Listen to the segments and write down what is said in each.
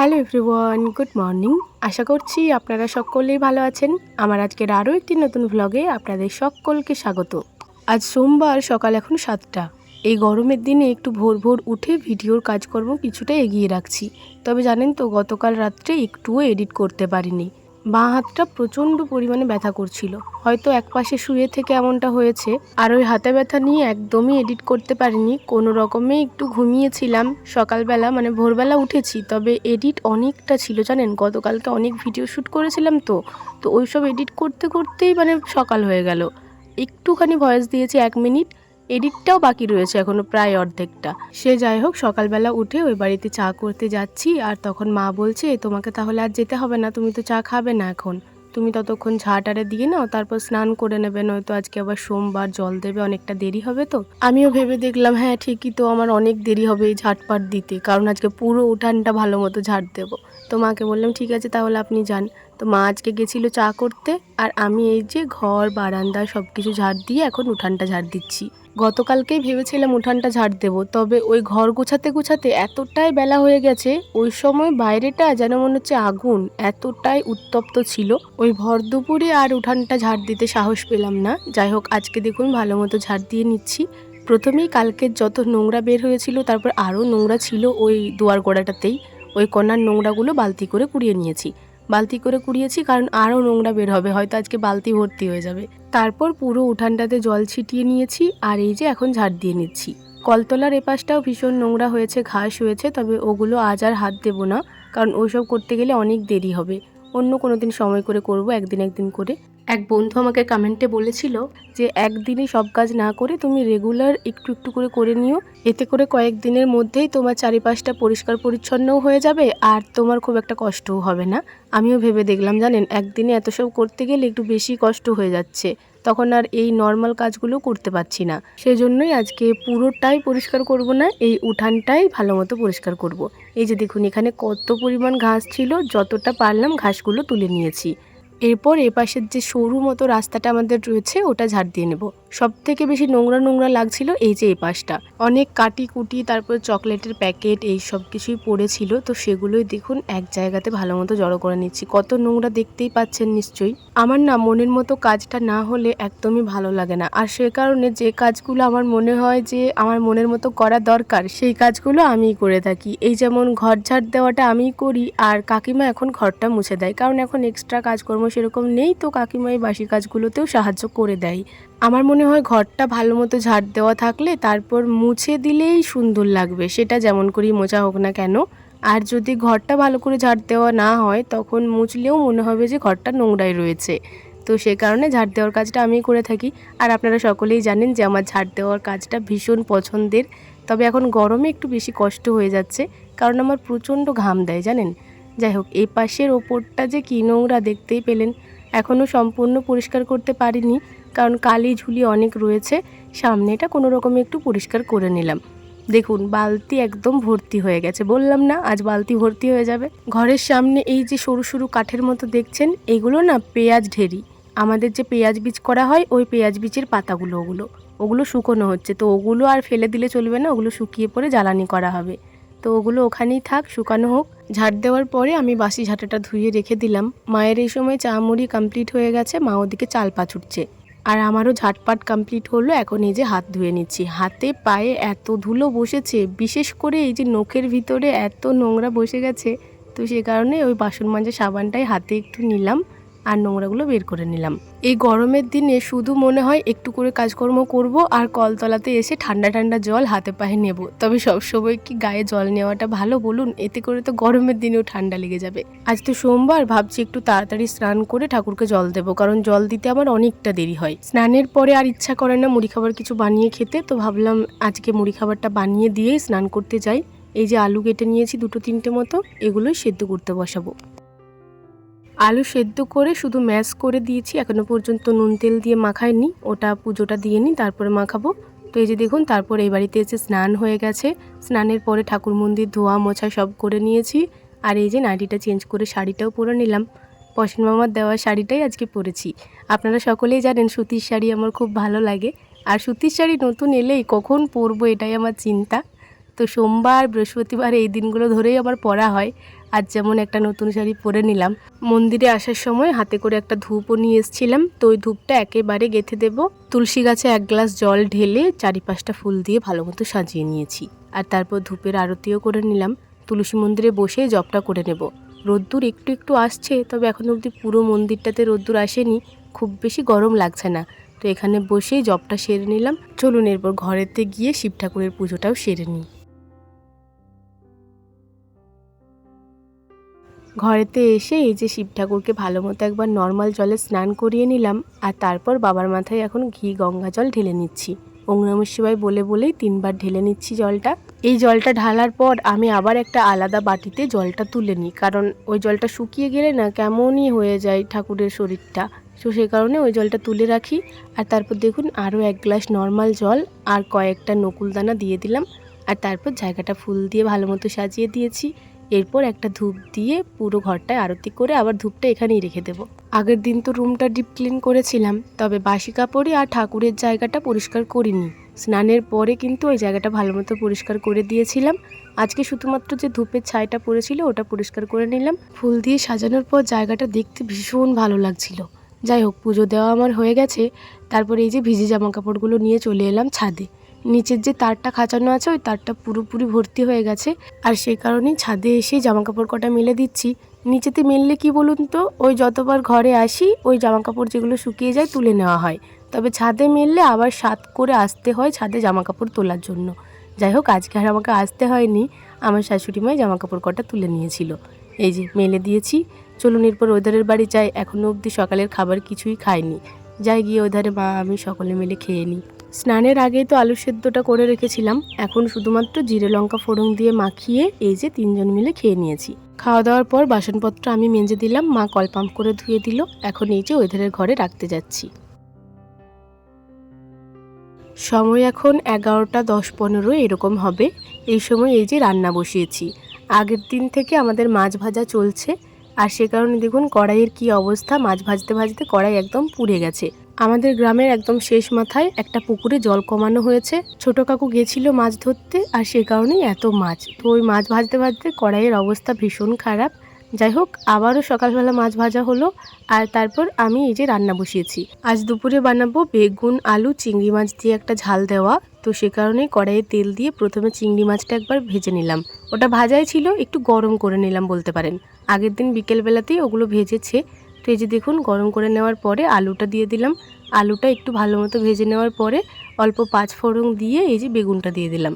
Hello everyone, good morning. আশা করছি আপনারা সকলেই ভালো আছেন। আমার আজকের আরও একটি নতুন ভ্লগে আপনাদের সকলকে স্বাগত। আজ সোমবার, সকাল এখন সাতটা। এই গরমের দিনে একটু ভোর ভোর উঠে ভিডিওর কাজকর্ম কিছুটা এগিয়ে রাখছি। তবে জানেন তো, গতকাল রাত্রে একটুও এডিট করতে পারিনি। বাঁ হাতটা প্রচণ্ড পরিমাণে ব্যথা করছিল। হয়তো এক পাশে শুয়ে থেকে এমনটা হয়েছে, আর ওই হাতে ব্যথা নিয়ে একদমই এডিট করতে পারিনি। কোনো রকমে একটু ঘুমিয়েছিলাম। সকালবেলা মানে ভোরবেলা উঠেছি, তবে এডিট অনেকটা ছিল, জানেন? গতকালকে অনেক ভিডিও শ্যুট করেছিলাম তো তো ওইসব এডিট করতে করতেই মানে সকাল হয়ে গেল। একটুখানি ভয়েস দিয়েছি এক মিনিট এডিটটাও বাকি রয়েছে এখনও প্রায় অর্ধেকটা। সে যাই হোক, সকালবেলা উঠে ওই বাড়িতে চা করতে যাচ্ছি আর তখন মা বলছে, তোমাকে তাহলে আর যেতে হবে না, তুমি তো চা খাবে না এখন। তুমি ততক্ষণ ঝাঁটারে দিয়ে নাও, তারপর স্নান করে নেবে, নয়তো আজকে আবার সোমবার জল দেবে, অনেকটা দেরি হবে তো? আমিও ভেবে দেখলাম হ্যাঁ ঠিকই তো, আমার অনেক দেরি হবে এই ঝাঁটপাট দিতে, কারণ আজকে পুরো উঠানটা ভালো মতো ঝাড় দেবো। তো মাকে বললাম, ঠিক আছে, তাহলে আপনি যান। তো মা আজকে গেছিল চা করতে, আর আমি এই যে ঘর, বারান্দা সব কিছু ঝাড় দিয়ে এখন উঠানটা ঝাড় দিচ্ছি। গতকালকেই ভেবেছিলাম উঠানটা ঝাড় দেবো, তবে ওই ঘর গোছাতে গোছাতে এতটাই বেলা হয়ে গেছে, ওই সময় বাইরেটা যেন মনে হচ্ছে আগুন, এতটাই উত্তপ্ত ছিল। ওই ভর দুপুরে আর উঠানটা ঝাড় দিতে সাহস পেলাম না। যাই হোক, আজকে দেখুন ভালো মতো ঝাড় দিয়ে নিচ্ছি। প্রথমেই কালকের যত নোংরা বের হয়েছিল, তারপর আরও নোংরা ছিল ওই দুয়ার গোড়াটাতেই। ওই কণার নোংরাগুলো বালতি করে কুড়িয়ে নিয়েছি। বালতি করে কুড়িয়েছি, কারণ আরও নোংরা বের হবে, হয়তো আজকে বালতি ভর্তি হয়ে যাবে। তারপর পুরো উঠানটাতে জল ছিটিয়ে নিয়েছি, আর এই যে এখন ঝাড় দিয়ে নিচ্ছি। কলতলার এপাশটাও ভীষণ নোংরা হয়েছে, ঘাস হয়েছে, তবে ওগুলো আজ আর হাত দেবো না, কারণ ওইসব করতে গেলে অনেক দেরি হবে। অন্য কোনো দিন সময় করে করব, একদিন একদিন করে। এক বন্ধু আমাকে কমেন্টে বলেছিল যে একদিনে সব কাজ না করে তুমি রেগুলার একটু একটু করে করে নিও। এতে করে কয়েকদিনের মধ্যেই তোমার চারিপাশটা পরিষ্কার পরিচ্ছন্নও হয়ে যাবে আর তোমার খুব একটা কষ্টও হবে না। আমিও ভেবে দেখলাম, জানেন, একদিনে এত সব করতে গেলে একটু বেশি কষ্ট হয়ে যাচ্ছে। তখন আর এই নর্মাল কাজগুলো করতে পারছি না। সেজন্যই আজকে পুরোটাই পরিষ্কার করব না, এই উঠানটাই ভালো মতো পরিষ্কার করব। এই যে দেখুন, এখানে কত পরিমাণ ঘাস ছিল, যতটা পারলাম ঘাসগুলো তুলে নিয়েছি। এরপর এ পাশের যে সরু মতো রাস্তাটা আমাদের রয়েছে, ওটা ঝাড় দিয়ে নেব। সব থেকে বেশি নোংরা নোংরা লাগছিল এই যে এই পাশটা। অনেক কাটি কুটি তারপর চকলেটের প্যাকেট, এই সব কিছুই পড়েছিল। তো সেগুলোই দেখুন এক জায়গাতে ভালো মতো জড়ো করে নিচ্ছি। কত নোংরা দেখতেই পাচ্ছেন নিশ্চয়ই। আমার না মনের মতো কাজটা না হলে একদমই ভালো লাগে না। আর সে কারণে যে কাজগুলো আমার মনে হয় যে আমার মনের মতো করা দরকার, সেই কাজগুলো আমিই করে থাকি। এই যেমন ঘর ঝাড় দেওয়াটা আমিই করি, আর কাকিমা এখন ঘরটা মুছে দেয়। কারণ এখন এক্সট্রা কাজকর্ম সেরকম নেই, তো কাকিমা এই বাসি কাজগুলোতেও সাহায্য করে দেয়। আমার মনে হয় ঘরটা ভালো মতো ঝাড় দেওয়া থাকলে তারপর মুছে দিলেই সুন্দর লাগবে, সেটা যেমন করেই মোছা হোক না কেন। আর যদি ঘরটা ভালো করে ঝাড় দেওয়া না হয়, তখন মুছলেও মনে হবে যে ঘরটা নোংরাই রয়েছে। তো সে কারণে ঝাড় দেওয়ার কাজটা আমি করে থাকি। আর আপনারা সকলেই জানেন যে আমার ঝাড় দেওয়ার কাজটা ভীষণ পছন্দের। তবে এখন গরমে একটু বেশি কষ্ট হয়ে যাচ্ছে, কারণ আমার প্রচণ্ড ঘাম দেয়, জানেন? যাই হোক এই পাশের ওপরটা যে কী নোংরা দেখতেই পেলেন, এখনও সম্পূর্ণ পরিষ্কার করতে পারিনি, কারণ কালি ঝুলি অনেক রয়েছে, সামনেটা কোনো রকমে একটু পরিষ্কার করে নিলাম। দেখুন, বালতি একদম ভর্তি হয়ে গেছে, বললাম না আজ বালতি ভর্তি হয়ে যাবে। ঘরের সামনে এই যে সরু সরু কাঠের মতো দেখছেন, এগুলো না পেঁয়াজ ঢেরি। আমাদের যে পেঁয়াজ বীজ করা হয়, ওই পেঁয়াজ বীজের পাতাগুলো, ওগুলো। ওগুলো শুকনো হচ্ছে, তো ওগুলো আর ফেলে দিলে চলবে না, ওগুলো শুকিয়ে পরে জ্বালানি করা হবে। তো ওগুলো ওখানেই থাক, শুকানো হোক। ঝাড় দেওয়ার পরে আমি বাসি ঝাঁটাটা ধুয়ে রেখে দিলাম। মায়ের এই সময় চা মুড়ি কমপ্লিট হয়ে গেছে, মা ওদিকে চাল পাছুটছে আর আমারও ঝাটপাট কমপ্লিট হলো, এখন এই যে হাত ধুয়ে নিচ্ছি। হাতে পায়ে এত ধুলো বসেছে, বিশেষ করে এই যে নখের ভিতরে এত নোংরা বসে গেছে, তো সে কারণে ওই বাসন মাজা সাবানটাই হাতে একটু নিলাম আর নোংরাগুলো বের করে নিলাম। এই গরমের দিনে শুধু মনে হয় একটু করে কাজকর্ম করব আর কলতলাতে এসে ঠান্ডা ঠান্ডা জল হাতে পায়ে নেব। তবে সবসময় কি গায়ে জল নেওয়াটা ভালো বলুন? এতে করে তো গরমের দিনেও ঠান্ডা লেগে যাবে। আজ তো সোমবার, ভাবছি একটু তাড়াতাড়ি স্নান করে ঠাকুরকে জল দেবো, কারণ জল দিতে আমার অনেকটা দেরি হয়। স্নানের পরে আর ইচ্ছা করে না মুড়ি খাবার কিছু বানিয়ে খেতে, তো ভাবলাম আজকে মুড়ি খাবারটা বানিয়ে দিয়েই স্নান করতে যাই। এই যে আলু কেটে নিয়েছি দুটো তিনটে মতো, এগুলোই সেদ্ধ করতে বসাবো। আলু সেদ্ধ করে শুধু ম্যাশ করে দিয়েছি, এখনও পর্যন্ত নুন তেল দিয়ে মাখাইনি, ওটা পুজোটা দিয়ে নিই, তারপরে মাখাবো। তো এই যে দেখুন, তারপর এই বাড়িতে এসে স্নান হয়ে গেছে। স্নানের পরে ঠাকুর মন্দির ধোয়া মোছা সব করে নিয়েছি। আর এই যে নাইটিটা চেঞ্জ করে শাড়িটাও পরে নিলাম। পশন মামার দেওয়া শাড়িটাই আজকে পরেছি। আপনারা সকলেই জানেন, সুতির শাড়ি আমার খুব ভালো লাগে। আর সুতির শাড়ি নতুন এলেই কখন পরবো এটাই আমার চিন্তা। তো সোমবার, বৃহস্পতিবার এই দিনগুলো ধরেই আমার পরা হয়। আজ যেমন একটা নতুন শাড়ি পরে নিলাম। মন্দিরে আসার সময় হাতে করে একটা ধূপও নিয়ে এসেছিলাম। তো ওই ধূপটা একেবারে গেঁথে দেব। তুলসী গাছে এক গ্লাস জল ঢেলে চারিপাশটা ফুল দিয়ে ভালো মতো সাজিয়ে নিয়েছি। আর তারপর ধূপের আরতিও করে নিলাম। তুলসী মন্দিরে বসে জপটা করে নেব। রোদ্দুর একটু একটু আসছে, তবে এখন অবধি পুরো মন্দিরটাতে রোদ্দুর আসেনি। খুব বেশি গরম লাগছে না। তো এখানে বসেই জবটা সেরে নিলাম। চলুন এরপর ঘরেতে গিয়ে শিব ঠাকুরের পুজোটাও সেরে নিই। ঘরেতে এসে এই যে শিব ঠাকুরকে ভালো মতো একবার নর্মাল জলে স্নান করিয়ে নিলাম, আর তারপর বাবার মাথায় এখন ঘি গঙ্গা জল ঢেলে নিচ্ছি। ওং নমঃ বলে বলেই তিনবার ঢেলে নিচ্ছি জলটা। এই জলটা ঢালার পর আমি আবার একটা আলাদা বাটিতে জলটা তুলে নিই, কারণ ওই জলটা শুকিয়ে গেলে না কেমনই হয়ে যায় ঠাকুরের শরীরটা। তো সেই কারণে ওই জলটা তুলে রাখি, আর তারপর দেখুন আরও এক গ্লাস নর্মাল জল আর কয়েকটা নকুলদানা দিয়ে দিলাম, আর তারপর জায়গাটা ফুল দিয়ে ভালো মতো সাজিয়ে দিয়েছি। এরপর একটা ধূপ দিয়ে পুরো ঘরটায় আরতি করে আবার ধূপটা এখানেই রেখে দেবো। আগের দিন তো রুমটা ডিপ ক্লিন করেছিলাম, তবে বাসি কাপড়ে আর ঠাকুরের জায়গাটা পরিষ্কার করিনি। স্নানের পরে কিন্তু ওই জায়গাটা ভালো মতো পরিষ্কার করে দিয়েছিলাম। আজকে শুধুমাত্র যে ধূপের ছাইটা পড়েছিল ওটা পরিষ্কার করে নিলাম। ফুল দিয়ে সাজানোর পর জায়গাটা দেখতে ভীষণ ভালো লাগছিল। যাই হোক, পুজো দেওয়া আমার হয়ে গেছে। তারপরে এই যে ভিজে জামা কাপড়গুলো নিয়ে চলে এলাম ছাদে। নিচের যে তারটা খাঁচানো আছে, ওই তারটা পুরোপুরি ভর্তি হয়ে গেছে। আর সেই কারণেই ছাদে এসে জামা কাপড় কটা মেলে দিচ্ছি। নিচেতে মেললে কি বলুন তো, ওই যতবার ঘরে আসি, ওই জামা কাপড় যেগুলো শুকিয়ে যায় তুলে নেওয়া হয়। তবে ছাদে মেললে আবার সাত করে আসতে হয় ছাদে জামা কাপড় তোলার জন্য। যাই হোক, আজকে আর আমাকে আসতে হয়নি। আমার শাশুড়ি মাই জামা কাপড় কটা তুলে নিয়েছিল। এই যে, মেলে দিয়েছি। চলুন এরপর ওধারের বাড়ি যাই। এখনও অবধি সকালের খাবার কিছুই খাইনি। যাই গিয়ে ওধারে মা আমি সকলে মিলে খেয়ে নিই। স্নানের আগেই তো আলু সেদ্ধটা করে রেখেছিলাম। এখন শুধুমাত্র জিরে লঙ্কা ফোড়ন দিয়ে মাখিয়ে এই যে তিনজন মিলে খেয়ে নিয়েছি। খাওয়া দাওয়ার পর বাসনপত্র আমি মেজে দিলাম, মা কল পাম্প করে ধুয়ে দিল। এখন এই যে ওয়েদারের ঘরে রাখতে যাচ্ছি। সময় এখন এগারোটা দশ পনেরো এরকম হবে। এই সময় এই যে রান্না বসিয়েছি। আগের দিন থেকে আমাদের মাছ ভাজা চলছে। আর সে কারণে দেখুন কড়াইয়ের কি অবস্থা, মাছ ভাজতে ভাজতে কড়াই একদম পুড়ে গেছে। আমাদের গ্রামের একদম শেষ মাথায় একটা পুকুরে জল কমানো হয়েছে। ছোট কাকু গেছিল মাছ ধরতে আর সে কারণেই এত মাছ। তো ওই মাছ ভাজতে ভাজতে কড়াইয়ের অবস্থা ভীষণ খারাপ। যাই হোক, আবারও সকালবেলা মাছ ভাজা হলো আর তারপর আমি এই যে রান্না বসিয়েছি। আজ দুপুরে বানাবো বেগুন, আলু, চিংড়ি মাছ দিয়ে একটা ঝাল দেওয়া। তো সে কারণে কড়াইয়ে তেল দিয়ে প্রথমে চিংড়ি মাছটা একবার ভেজে নিলাম। ওটা ভাজাই ছিল, একটু গরম করে নিলাম বলতে পারেন। আগের দিন বিকেলবেলাতেই ওগুলো ভেজেছে। তো দেখুন, গরম করে নেওয়ার পরে আলুটা দিয়ে দিলাম। আলুটা একটু ভালো মতো ভেজে নেওয়ার পরে অল্প পাঁচ ফোড়ন দিয়ে এই যে বেগুনটা দিয়ে দিলাম।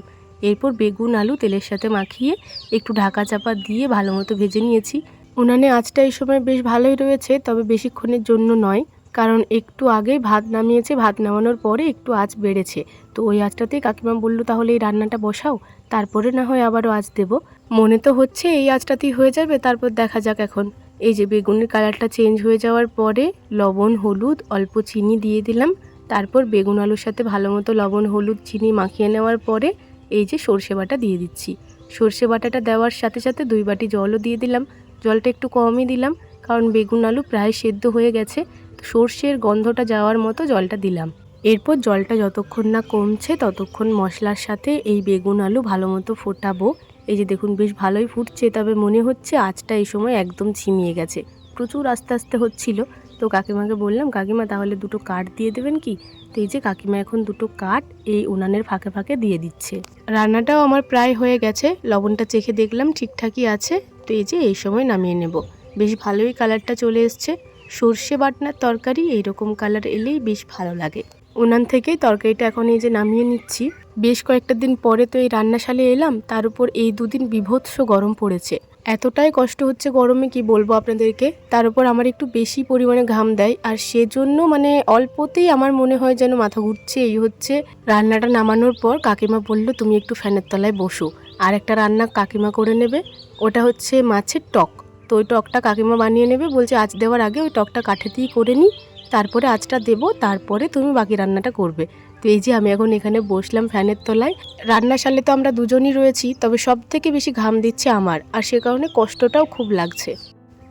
এরপর বেগুন, আলু তেলের সাথে মাখিয়ে একটু ঢাকা চাপা দিয়ে ভালো মতো ভেজে নিয়েছি। উনানে আঁচটা এই সময় বেশ ভালোই রয়েছে, তবে বেশিক্ষণের জন্য নয়, কারণ একটু আগেই ভাত নামিয়েছে, ভাত নামানোর পরে একটু আঁচ বেড়েছে। তো ওই আঁচটাতেই কাকিমা বলল, তাহলে এই রান্নাটা বসাও, তারপরে না হয় আবারও আঁচ দেবো। মনে তো হচ্ছে এই আঁচটাতেই হয়ে যাবে, তারপর দেখা যাক এখন। এই যে বেগুনের কালারটা চেঞ্জ হয়ে যাওয়ার পরে লবণ, হলুদ, অল্প চিনি দিয়ে দিলাম। তারপর বেগুন আলুর সাথে ভালো মতো লবণ, হলুদ, চিনি মাখিয়ে নেওয়ার পরে এই যে সর্ষে বাটা দিয়ে দিচ্ছি। সর্ষে বাটাটা দেওয়ার সাথে সাথে দুই বাটি জলও দিয়ে দিলাম। জলটা একটু কমই দিলাম, কারণ বেগুন আলু প্রায় সেদ্ধ হয়ে গেছে। সর্ষের গন্ধটা যাওয়ার মতো জলটা দিলাম। এরপর জলটা যতক্ষণ না কমছে ততক্ষণ মশলার সাথে এই বেগুন আলু ভালো মতো ফোটাবো। এই যে দেখুন, বেশ ভালোই ফুটছে, তবে মনে হচ্ছে আঁচটা এই সময় একদম ছিমিয়ে গেছে। প্রচুর আস্তে আস্তে হচ্ছিল। তো কাকিমাকে বললাম, কাকিমা, তাহলে দুটো কাঠ দিয়ে দেবেন কি? তো এই যে কাকিমা এখন দুটো কাঠ এই উনানের ফাঁকে ফাঁকে দিয়ে দিচ্ছে। রান্নাটাও আমার প্রায় হয়ে গেছে। লবণটা চেখে দেখলাম ঠিকঠাকই আছে। তো এই যে এই সময় নামিয়ে নেব। বেশ ভালোই কালারটা চলে এসছে। সর্ষে বাটনার তরকারি, এইরকম কালার এলেই বেশ ভালো লাগে। উনান থেকেই তরকারিটা এখন এই যে নামিয়ে নিচ্ছি। বেশ কয়েকটা দিন পরে তো এই রান্নাশালে এলাম, তার উপর এই দুদিন বিভৎস গরম পড়েছে। এতটাই কষ্ট হচ্ছে গরমে, কি বলব আপনাদেরকে? তার উপর আমার একটু বেশি পরিমাণে ঘাম দেয়, আর সেজন্য মানে অল্পতেই আমার মনে হয় যেন মাথা ঘুরছে। এই হচ্ছে রান্নাটা নামানোর পর কাকিমা বলল, তুমি একটু ফ্যানের তলায় বসো। আর একটা রান্না কাকিমা করে নেবে, ওটা হচ্ছে মাছের টক। তো ওই টকটা কাকিমা বানিয়ে নেবে, বলছে আজ দেওয়ার আগে ওই টকটা কাঠেতেই করে নিই। তারপরে আঁচটা দেবো, তারপরে তুমি বাকি রান্নাটা করবে। তো এই যে আমি এখন এখানে বসলাম ফ্যানের তলায়। রান্নাশালে তো আমরা দুজনই রয়েছি, তবে সব থেকে বেশি ঘাম দিচ্ছে আমার, আর সে কারণে কষ্টটাও খুব লাগছে।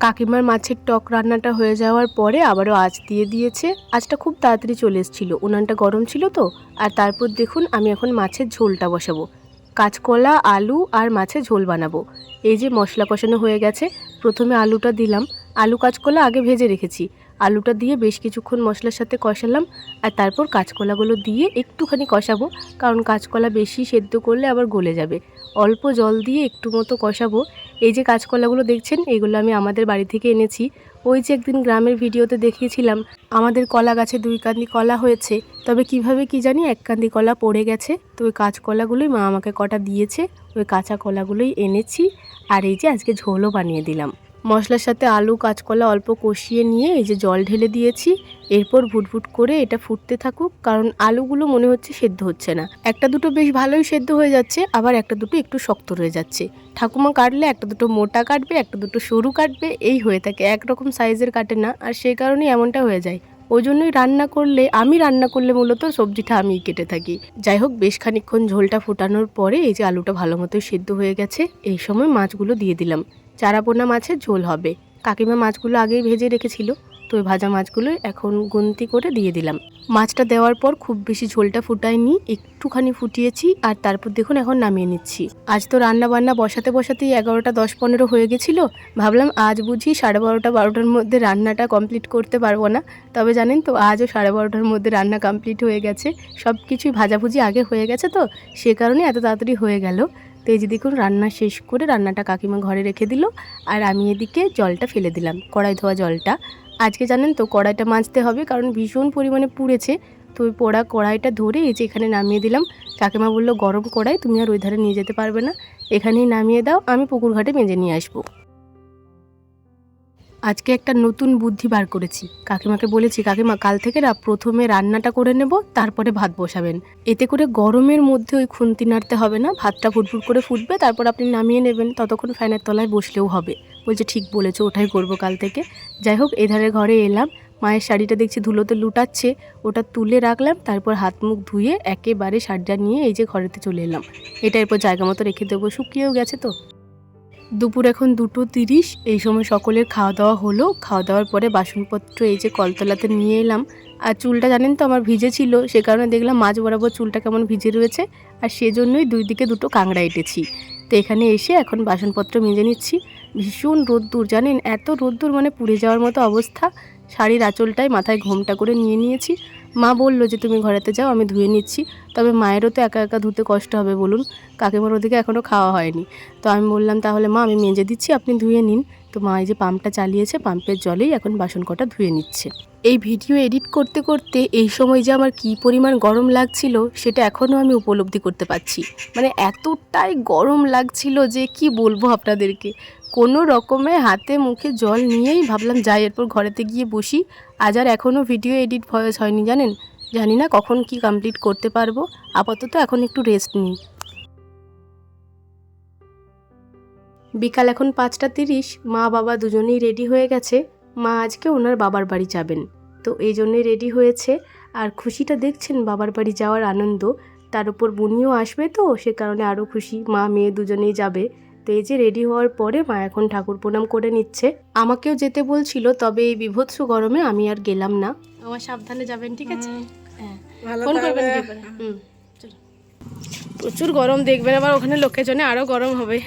কাকিমার মাছের টক রান্নাটা হয়ে যাওয়ার পরে আবারও আঁচ দিয়ে দিয়েছে। আঁচটা খুব তাড়াতাড়ি চলে এসেছিল, উনানটা গরম ছিল তো। আর তারপর দেখুন, আমি এখন মাছের ঝোলটা বসাবো। কাঁচকলা, আলু আর মাছের ঝোল বানাবো। এই যে মশলা কষানো হয়ে গেছে, প্রথমে আলুটা দিলাম। আলু, কাঁচকলা আগে ভেজে রেখেছি। আলুটা দিয়ে বেশ কিছুক্ষণ মশলার সাথে কষালাম আর তারপর কাঁচকলাগুলো দিয়ে একটুখানি কষাবো। কারণ কাঁচকলা বেশি সেদ্ধ করলে আবার গলে যাবে। অল্প জল দিয়ে একটু মতো কষাবো। এই যে কাঁচকলাগুলো দেখছেন, এগুলো আমি আমাদের বাড়ি থেকে এনেছি। ওই যে একদিন গ্রামের ভিডিওতে দেখিয়েছিলাম, আমাদের কলা গাছে দুই কান্দি কলা হয়েছে। তবে কীভাবে কি জানি এক কান্দি কলা পড়ে গেছে। তো ওই কাঁচকলাগুলোই মা আমাকে কটা দিয়েছে, ওই কাঁচা কলাগুলোই এনেছি। আর এই যে আজকে ঝোলও বানিয়ে দিলাম। মশলার সাথে আলু, কাঁচকলা অল্প কষিয়ে নিয়ে এই যে জল ঢেলে দিয়েছি। এরপর ভুটভুট করে এটা ফুটতে থাকুক, কারণ আলুগুলো মনে হচ্ছে সেদ্ধ হচ্ছে না। একটা দুটো বেশ ভালোই সেদ্ধ হয়ে যাচ্ছে, আবার একটা দুটো একটু শক্ত রয়ে যাচ্ছে। ঠাকুমা কাটলে একটা দুটো মোটা কাটবে, একটা দুটো সরু কাটবে, এই হয়ে থাকে, একরকম সাইজের কাটে না, আর সেই কারণেই এমনটা হয়ে যায়। ওই জন্যই রান্না করলে, আমি রান্না করলে মূলত সবজিটা আমিই কেটে থাকি। যাই হোক, বেশ খানিকক্ষণ ঝোলটা ফুটানোর পরে এই যে আলুটা ভালো মতো সেদ্ধ হয়ে গেছে, এই সময় মাছগুলো দিয়ে দিলাম। চারাপোনা মাছের ঝোল হবে। কাকিমা মাছগুলো আগেই ভেজে রেখেছিল। তো ওই ভাজা মাছগুলো এখন গুনতি করে দিয়ে দিলাম। মাছটা দেওয়ার পর খুব বেশি ঝোলটা ফুটাইনি একটুখানি ফুটিয়েছি আর তারপর দেখুন এখন নামিয়ে নিচ্ছি। আজ তো রান্না বান্না বসাতে বসাতেই এগারোটা দশ পনেরো হয়ে গেছিল। ভাবলাম আজ বুঝি সাড়ে বারোটা বারোটার মধ্যে রান্নাটা কমপ্লিট করতে পারব না। তবে জানেন তো, আজও সাড়ে বারোটার মধ্যে রান্না কমপ্লিট হয়ে গেছে। সব কিছুই ভাজাভুজি আগে হয়ে গেছে তো, সে কারণে এত তাড়াতাড়ি হয়ে গেল। তো এই দেখুন, রান্না শেষ করে রান্নাটা কাকিমা ঘরে রেখে দিল, আর আমি এদিকে জলটা ফেলে দিলাম, কড়াই ধোয়া জলটা। আজকে জানেন তো কড়াইটা মাজতে হবে, কারণ ভীষণ পরিমাণে পুড়েছে। তো ওই পোড়া কড়াইটা ধরে এই যে এখানে নামিয়ে দিলাম। কাকিমা বলল, গরম কড়াই, তুমি আর ওই ধারে নিয়ে যেতে পারবে না। এখানেই নামিয়ে দাও, আমি পুকুর ঘাটে মেজে নিয়ে আসব। আজকে একটা নতুন বুদ্ধি বার করেছি। কাকিমাকে বলেছি, কাকিমা, কাল থেকে না প্রথমে রান্নাটা করে নেব, তারপরে ভাত বসাবেন। এতে করে গরমের মধ্যে ওই খুন্তি নাড়তে হবে না, ভাতটা ফুটফুট করে ফুটবে, তারপর আপনি নামিয়ে নেবেন। ততক্ষণ ফ্যানের তলায় বসলেও হবে। বলছে, ঠিক বলেছ, ওটাই করব কাল থেকে। যাই হোক, এধারে ঘরে এলাম। মায়ের শাড়িটা দেখছি ধুলোতে লুটাচ্ছে। ওটা তুলে রাখলাম, তারপর হাত মুখ ধুয়ে একেবারে শাড়িটা নিয়ে এই যে ঘরেতে চলে এলাম। এটা এরপর জায়গা মতো রেখে দেবো। শুকিয়েও গেছে তো। দুপুর এখন দুটো তিরিশ। এই সময় সকলের খাওয়া দাওয়া হলো। খাওয়া দাওয়ার পরে বাসনপত্র এই যে কলতলাতে নিয়ে এলাম। আর চুলটা জানেন তো আমার ভিজে ছিল, সে কারণে দেখলাম মাঝ বরাবর চুলটা কেমন ভিজে রয়েছে। আর সেজন্যই দুই দিকে দুটো কাংড়া এঁটেছি। তো এখানে এসে এখন বাসনপত্র মেজে নিচ্ছি। ভীষণ রোদ্দুর, জানেন? এত রোদ্দুর মানে পুড়ে যাওয়ার মতো অবস্থা। শাড়ির আঁচলটায় মাথায় ঘোমটা করে নিয়ে নিয়েছি। মা বলল যে, তুমি ঘরেতে যাও, আমি ধুয়ে নিচ্ছি। তবে মায়েরও তো একা একা ধুতে কষ্ট হবে বলুন। কাকিমার ওদিকে এখনও খাওয়া হয়নি। তো আমি বললাম, তাহলে মা, আমি মেজে দিচ্ছি, আপনি ধুয়ে নিন। তো মা এই যে পাম্পটা চালিয়েছে, পাম্পের জলেই এখন বাসন কটা ধুয়ে নিচ্ছে। এই ভিডিও এডিট করতে করতে এই সময় যে আমার কী পরিমাণ গরম লাগছিল, সেটা এখনও আমি উপলব্ধি করতে পারছি। মানে এতটাই গরম লাগছিল যে কি বলব আপনাদেরকে। কোনো রকমে হাতে মুখে জল নিয়েই ভাবলাম যাই, এরপর ঘরেতে গিয়ে বসি। আজ আর এখনও ভিডিও এডিট ভয়েস হয়নি, জানেন? জানি না কখন কি কমপ্লিট করতে পারব। আপাতত এখন একটু রেস্ট নিই। বিকাল এখন পাঁচটা তিরিশ মা বাবা দুজনেই রেডি হয়ে গেছে। মা আজকে ওনার বাবার বাড়ি যাবেন। তো এই জন্যই রেডি হয়েছে। আর খুশিটা দেখছেন বাবার বাড়ি যাওয়ার আনন্দ। তার উপর বুনিও আসবে তো সে কারণে আরও খুশি। মা মেয়ে দুজনেই যাবে। তো এই যে রেডি হওয়ার পরে মা এখন ঠাকুর প্রণাম করে নিচ্ছে। আমাকেও যেতে বলছিল তবে এই বিভৎস গরমে আমি আর গেলাম না। আমার সাবধানে যাবেন ঠিক আছে? হ্যাঁ। ফোন করবেন হুম প্রচুর গরম দেখবেন আবার ওখানে লোকের জন্য আরও গরম হবে।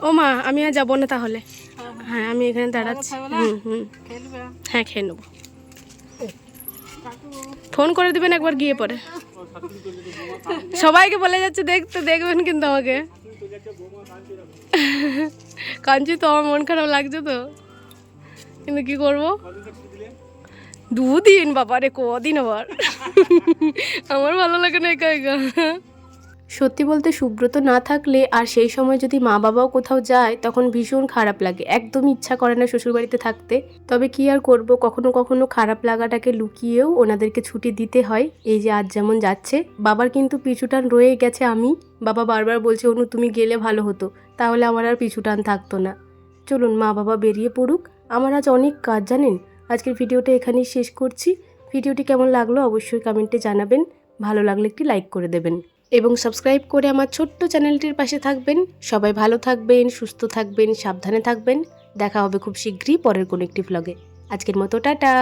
ও মা আমি আর যাব না তাহলে। হ্যাঁ। আমি এখানে দাঁড়াচ্ছি। হুম হুম। হ্যাঁ খেয়ে নেব। ফোন করে দিবেন একবার গিয়ে পরে। সবাইকে বলে যাচ্ছে দেখতে দেখবেন কিন্তু আমাকে। কাঞ্চি তো আমার মন খারাপ লাগছে তো? কিন্তু কি করব? দুদিন বাবারে কদিন আবার? আমার ভালো লাগে না একা একা। সত্যি বলতে সুব্রত না থাকলে আর সেই সময় যদি মা বাবাও কোথাও যায়, তখন ভীষণ খারাপ লাগে। একদমই ইচ্ছা করে না শ্বশুরবাড়িতে থাকতে। তবে কি আর করব? কখনো কখনো খারাপ লাগাটাকে লুকিয়েও ওনাদেরকে ছুটি দিতে হয়। এই যে আজ যেমন যাচ্ছে, বাবার কিন্তু পিছুটান রয়ে গেছে আমি। বাবা বারবার বলছে, অনু, তুমি গেলে ভালো হতো। তাহলে আমার আর পিছুটান থাকতো না। চলুন, মা বাবা বেরিয়ে পড়ুক। আমার আজ অনেক কাজ, জানেন? আজকের ভিডিওটা এখানেই শেষ করছি। ভিডিওটি কেমন লাগল অবশ্যই কমেন্টে জানাবেন। ভালো লাগলে একটি লাইক করে দেবেন। এবং সাবস্ক্রাইব করে আমার ছোট্ট চ্যানেলটির পাশে থাকবেন। সবাই ভালো থাকবেন, সুস্থ থাকবেন, সাবধানে থাকবেন। দেখা হবে খুব শীঘ্রই পরের কোনো একটি ভ্লগে আজকের মতো, টাটা!